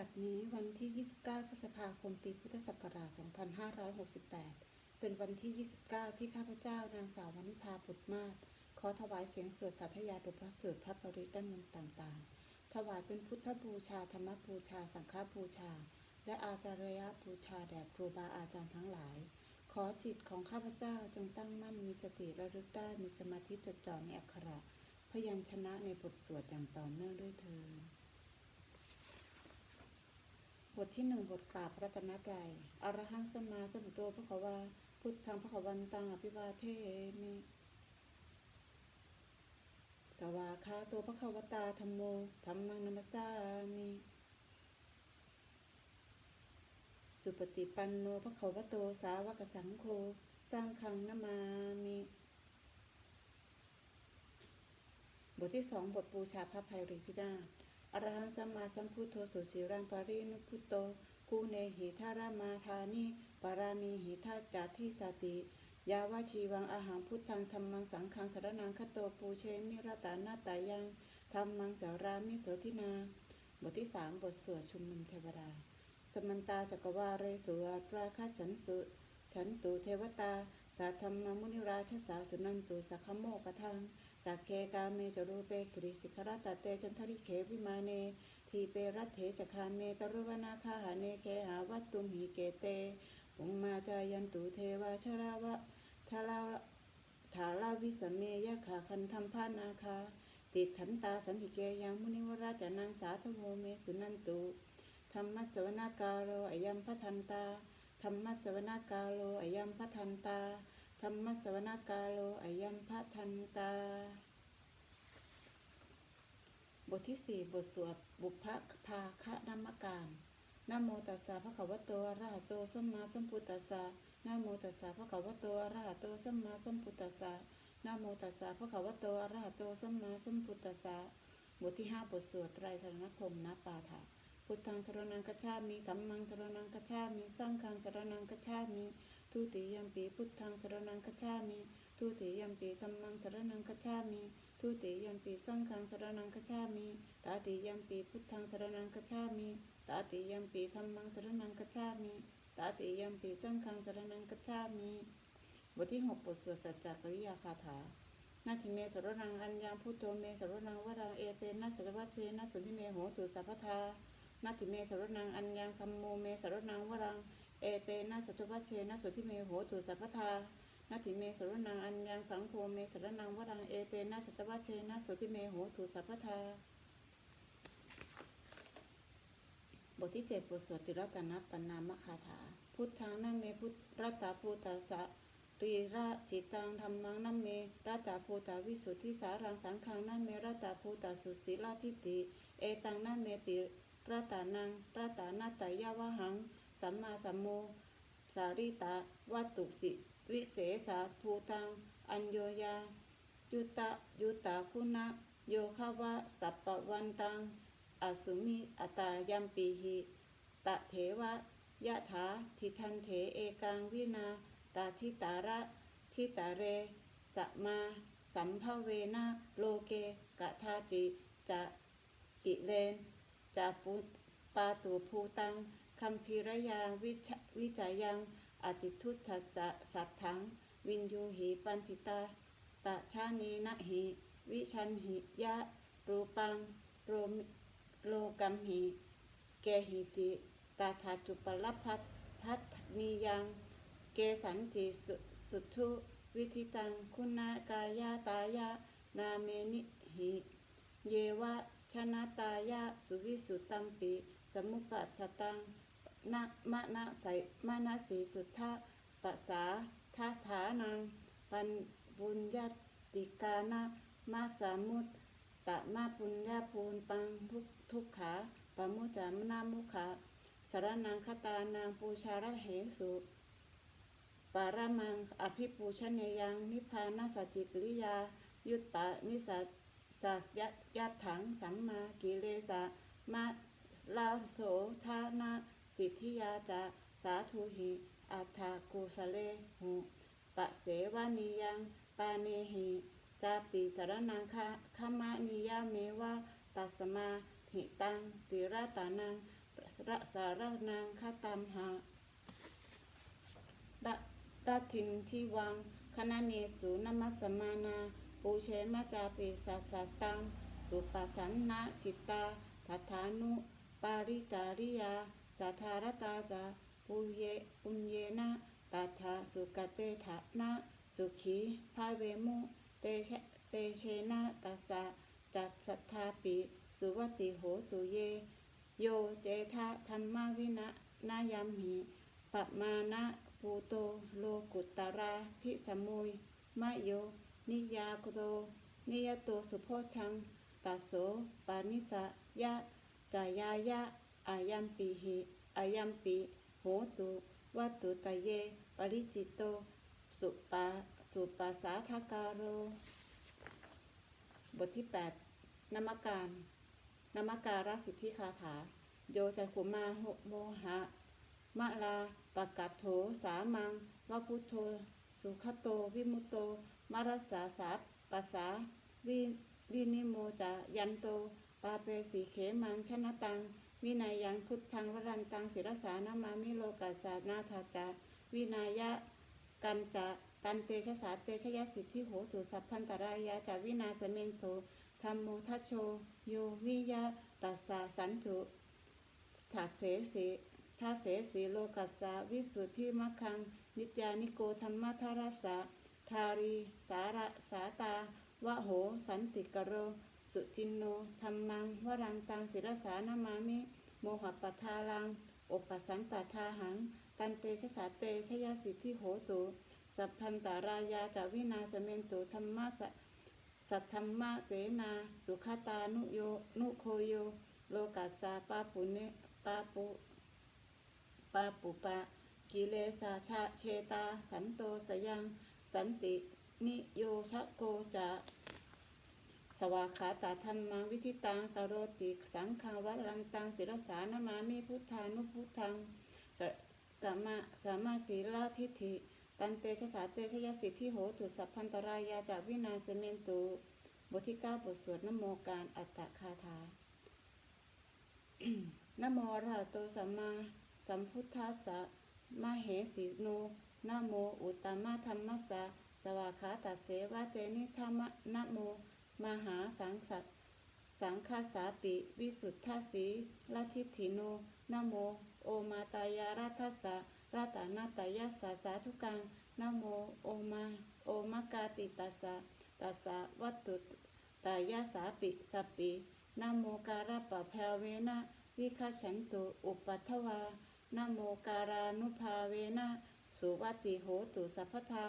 บัดนี้วันที่ 29 พฤษภาคม ปีพุทธศักราช 2568 เป็นวันที่ 29 ที่ข้าพเจ้านางสาววนิพาปุตมาศขอถวายเสียงสวดสาธยายบทพระสูตรพระปริตรด้านมนต์ต่างๆ ถวายเป็นพุทธบูชา ธรรมบูชา สังฆบูชา และอาจารยบูชาแด่ครูบาอาจารย์ทั้งหลาย ขอจิตของข้าพเจ้าจงตั้งมั่นมีสติระลึกได้มีสมาธิจดจ่อในอักขระ พยัญชนะในบทสวดอย่างต่อเนื่องด้วยเธอ บทที่หนึ่งบทกราบรัตนตรัยอรหังสมมาสมุทโตพระขวาพุทธังพระขวันตังอภิวาเทมิ สวาคาโตพระขวตาธรรมโมธรรมังนัมสสามิ สุปฏิปันโนพระขวโตสาวกสังโฆสร้างคังนามามิ บทที่สองบทบูชาพระภัยรีพินา อรหังสัมมาสัมพุทโธสุจิรังปารินุพุตโตกูเนหิทารามาธานิปารามีหิทาจาทิสติ ยาวาชีวังอาหารพุทธังธรรมังสังฆังสารนังคโตปูเชมิรตานาตายังธรรมังจารามิโสทินา บทที่สามบทสวดชุมนุมเทวดา สมันตาจักวาเรสุอัตราคาฉันสุ ฉันตุเทวตา สาธรรมมุนิราชสาสุนันตุสักขโมกทังสักเคกาเมจรูเปคริสิกขรตเตจันทริเขวิมาเน ทีเปรัตเถจคาเมตรุวนาคาหาเนเคหาวัตตุมหิเกเตปุงมาจายันตุเทวาชราวะทาราถาลาวิสเมยะขาคันธรรมพานาคา ติดขันตาสันติเกยังมุนิวราจานังสาธโมเมสุนันตุธรรมสวนากาโลอยัมพัทันตา ธรรมสวนากาโลอายัมพัทันตา ธรรมสวนากาโลอายัมพัทันตา บทที่สี่บทสวดบุพภภาคะนามการนโมตัสสะภะคะวะโตอระหะโตสัมมาสัมพุทธัสสะนโมตัสสะภะคะวะโตอระหะโตสัมมาสัมพุทธัสสะนโมตัสสะภะคะวะโตอระหะโตสัมมาสัมพุทธัสสะบทที่ห้าบทสวดไตรสรณคมนะปาฐะ พุทธังสรณังคัจฉามิธัมมังสรณังคัจฉามิสังฆังสรณังคัจฉามิทุติยัมปีพุทธังสรณังคัจฉามิทุติยัมปีธัมมังสรณังคัจฉามิทุติยัมปีสังฆังสรณังคัจฉามิตาติยัมปีพุทธังสรณังคัจฉามิตาติยัมปีธัมมังสรณังคัจฉามิตาติยัมปีสังฆังสรณังคัจฉามิบทที่หกบทสวดสัจจกริยาคาถานาทิเมสรนังอัญญาพุทโธเมสรนังวรังเอเตนะสัจวัชเชนะสุนทิเมโหตุสัพพทา นาทิเมสรนังอัญญังสัมโมเมสรนังวรังเอเตนะสัจวัชเชนะสุทิเมโหตุสัพพทานาทิเมสรนังอัญญังสังโฆเมสรนังวรังเอเตนะสัจวัชเชนะสุติเมโหตุสัพพทาบทที่เจ็ดบทสวดติรัตนปนามคาถา พุทธังนัมเมพุทธรัตตาภูตาสะรีระจิตังธรรมังนัมเมรัตตาภูตาวิสุทธิสารังสังขังนัมเมรัตตาภูตาสุสีลาทิติ เอตังนัมเมติ รัตานังรัตานาตายาวหัง สัมมาสัมโม สาริตาวัตตุสิ วิเศษาภูตัง อัญโยยา ยุตะยุตาคุณะ โยคะวะ สัปปวันตัง อสุมิอตายัมปีหิ ตะเถวะ ยะถาทิทันเถเอกังวินา ตาทิตาระ ทิตาเรสะมา สัมภเวนะ โลเกกะทาจิ จะกิเลน จะปุปาตุภูตังคัมพีรยาวิชวิจายังอติทุตถสะสัทถัง วินยูหิปันติตาตะชานีนะหิวิชันหิยะรูปังโรมโลกัมหิเกหิจิตาถาจุปลพัทพัทมียัง เกสันจิสุสุทุวิธิตังคุณากายาตายานาเมนิหิเยวะ ชนะตายาสุวิสุตัมปิ สมุปัสตังนะมะนะใสมะนะสีสุทธะปัสสาทัสถานัง ปันบุญญาติกานะมาสามุตตะมาปุญญาภูนปังทุกทุกขาปะมุจามนามุขาสารนังคตานางปูชาระเหสุปารามังอภิปูชเนยังนิพพานาสัจจิกริยา ยุตตานิสัส สัสยยัตถังสัมมากิเลสะมาลาโสทานาสิทธิยาจะสาธุหิอัฏฐากุสเลหุปะเสวานิยังปาเนหิจาปิจารนังคะขมานิยาเมวะตัสมาหิตังติรตานังระสารนางคตามหาดะดัทินที่วังคณะเนสูนมัสสมานา ปูเชมาจาปิสัสสตัง สุปสันนะจิตตาทัฏฐานุ ปาริจาริยาสัทธารตาจาปุเยปุญเยนะตัทาสุกเตถะนะสุขีภาเวมุ เตชเตเชนะตัสสะจัตสัทธาปิสุวัติโหตุเย โยเจทะธรรมวินะนายัมหิปัมานะปูโตโลกุตตราพิสมุยมะโย นิยาโกโตนิยโตสุโพชังตัสโสปานิสะยะจายายะอายัมปีหิอายัมปีโหตุวัตตุตะเย ปริจิตโต สุปาสุปาสาทาการโร บทที่ 8นมการนมการสิทธิคาถา โยจักุมาหโมหะ มะลาปะกัตโถสามังวะพุโธสุขโต วิมุโต มารสาสาปัสสาวิวินิโมจายันโต ปาเปสีเขมังชนะตัง วินัยยังพุทธังวรันตังศิรสานามามิโลกัสสานาทาจาวินายะกันจะตันเตชะสาเตชะยะสิทธิโหตุสัพพันตรายาจาวินาสเมนโตธรรมโมทัชโชโยวิยะตัสสะสันตุทัเสสิทัเสสีโลกัสสะวิสุทธิมัคคัง นิจยานิโกธรรมทารัสสะ ทารี สาระสาตาวะโห สันติกโร สุจินโนธรรมัง วรังตังศิรสานามามิ โมหปทาลังอปสันตทาหังตันเตชะสาเตชยสิทธิโหตุสัพพันตารายาจาวินาสเมนตุธรรมะสสัทธรรมะเสนา สุขตานุโยนุโคโย โลกัสสาปาปุเนปาปุปาปุปะ กิเลสาชาเชตา สันโตสยัง สันตินิโยชะโกจะสวากขาตาธรรมังวิธิตังกโรติสังฆังวัรันตังศิรสานามามิพุทธานุพุทธังสสมมาสมาศีลาทิฏฐิ ตันเตชะสาเตชะยสิทธิโหตุสัพพันตรายาจากวินาศเมนตุบทที่เก้าบทสวดนโมการอัตตคาถานโมระหะโตสัมมาสัมพุทธัสสะมาเหสีโน นะโมอุตตมะธรรมสสะสวากขาตัสเสวะเตนิธรรมนะโม มหาสังสัตสังคาสาปิ วิสุทธาสีลัทธิถิโนนะโม โอมาตายารัตสสะรัตานาตายาสาสาธุกังนะโม โอมา โอมากาติตัสสะตัสสะวัตตุตายาสาปิสปินะโมการะปะแพเวนะวิคาฉันตุอุปัทวานะโมการานุภาเวนะ สุวัติโหตุสัพพทา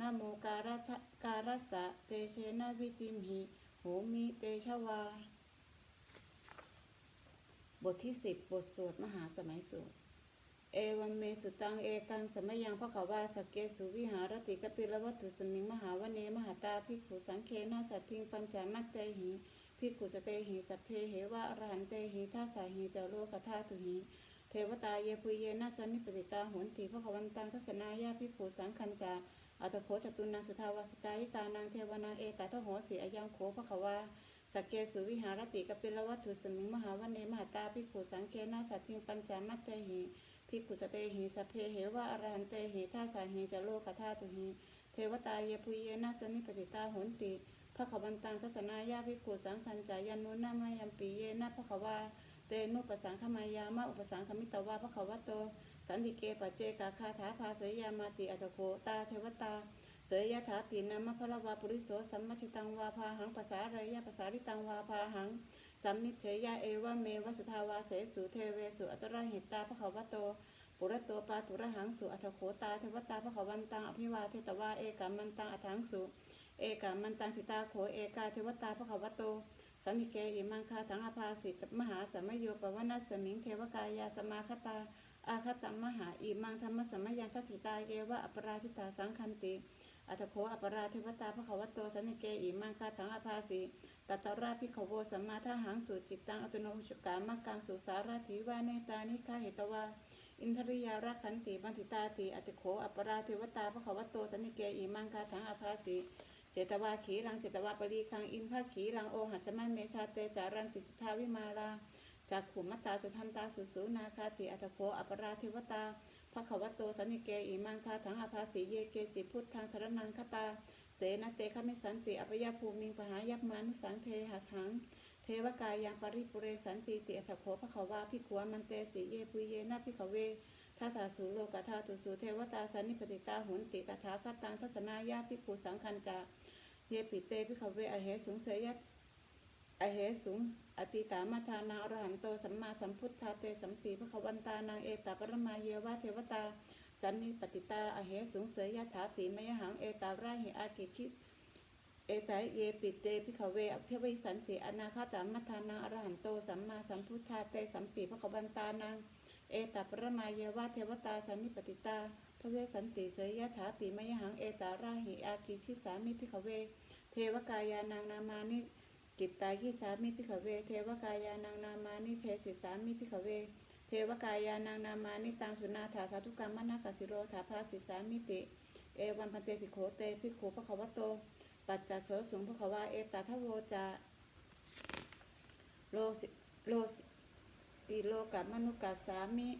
นะโมการะทะการะสะเตเชนะวิติมหิโหมิเตชวา บทที่สิบบทสวดมหาสมัยสูตร เอวัมเมสุตังเอกังสมัยยังพระขาวาสเกสุวิหารติกปิลวัตถุสมิงมหาวเนมหาตาภิกขุสังเคนาสัตทิงปัญจมัตเตหิภิกขุสเตหิสัพเพเหวะอรหันเตหิทัสสาหิจโลกธาตุหิ ทวตาเยปุเยนะสันนิปติตาโหนติพระขวันตังทัศนายาภิกขุสังคัญจาอัตโขจตุนาสุทาวสกายิกานางเทวนางเอตทโหสีอายังโขพระขวาสักเกสุวิหารติกปิลวัตถุสมิงมหาวเนมหาตาภิกขุสังเคนาสัตทิงปัญจามัตเตหิภิกขุสเตหิสเพเหวะอรหันเตหิท่าสาหิจะโลกธาตุหิเทวตาเยปุเยนะสนิปติตาโหนติพระขวันตังทัศนายาภิกขุสังคัญจายันนุนามายัมปีเยนะพระขวา เตนุปสังขมายามะอุปสังขมิตวาพระขวะโต สันติเกปัจเจกาคาถาภาเสยามาติอัจโคตาเทวตา เสยยถาปีนามะพระวาปุริโสสัมมชิตังวาพาหังภาษาไรยะภาษาริตังวาพาหังสัมนิเชยะเอวะเมวสุทาวาเสสุเทเวสุอัตระหิตาพระขวะโตปุระโตปาตุระหังสุอัตโขตาเทวตาพระขวันตังอภิวาเทตวาเอกามันตังอัถังสุเอกามันตังทิตาโขเอกาเทวตาพระขวโต สันติเกอิมังคาถังอภาสิตมหาสมโยปวนาสมิงเทวกายาสมาคตา อาคตัมมหาอิมังธรรมสมยังทัจจิตาเกวะอปราชิตาสังคันติ อัตโขอปราเทวตาพระขวัตโตสันติเกอิมังคาถังอภาสิตัตราภิขโวสัมมาทาหังสุจิตตังอตุโนชุกามักกังสุสาราธิวาเนตานิคาเหตวาอินทริยารักขันติบันติตาติอัตโขอปราเทวตาพระขวัตโตสันนิเกอิมังคาถังอภาสิ เจตวาขีรังเจตวาปรีคังอินทาขีรังโอหัจมันเมชาเตจารันติสุทาวิมาลาจากขุมมัตตาสุทันตาสุสูนาคาติอัตโคอัปราเทวตาภคววโตสันนิเกอิมังคาถังอภาสีเยเกสิพุทธังสรนังคตา เสนเตคมิสันติอภยภูมิงปหายัพมานุสังเทหัสหังเทวกายยังปริปุเรสันติติอัตโคภควาภิขวมันเตสีเยปุยเยนะภิขเว ทัสสาสุโลกธาตุสุเทวตาสันนิปติตาหุนติตถาคตังทัศนายาภิกขุสังคันจาเยปิเตภิขเวอเหสุงเสยะอเหสุงอติตามาทานาอรหันโตสัมมาสัมพุทธาเตสัมปีภควันตานางเอตาปรมาเยวาเทวตา สันนิปติตาอเหสุงเสยยถาปีมยหังเอตาราหิอากิคิเอตายเยปิเตพิขเวอภิวิสันติอนาคาตามัทานังอรหันโตสัมมาสัมพุทธาเตสัมปีพระกบันตานัง เอตาปรมาเยวาเทวตาสันนิปติตาพระเวสันติเสยยถาปีมยหังเอตาราหิอากิชิสามิพิขเว เทวกายานางนามานิกิตตายิสามิพิขเว เทวกายานางนามานิเทศิสามิพิขเว เทวกายานางนามานิตังสุนาถาสาธุกรรมมนากสิโรถาภาสิสามิติ เอวันพันเตติโขเตภิกขุพระขวโต ปัจจโสสูงพระควาเอตตาทโวจาโลสิโลส สีโลกับมนุกัสสามิ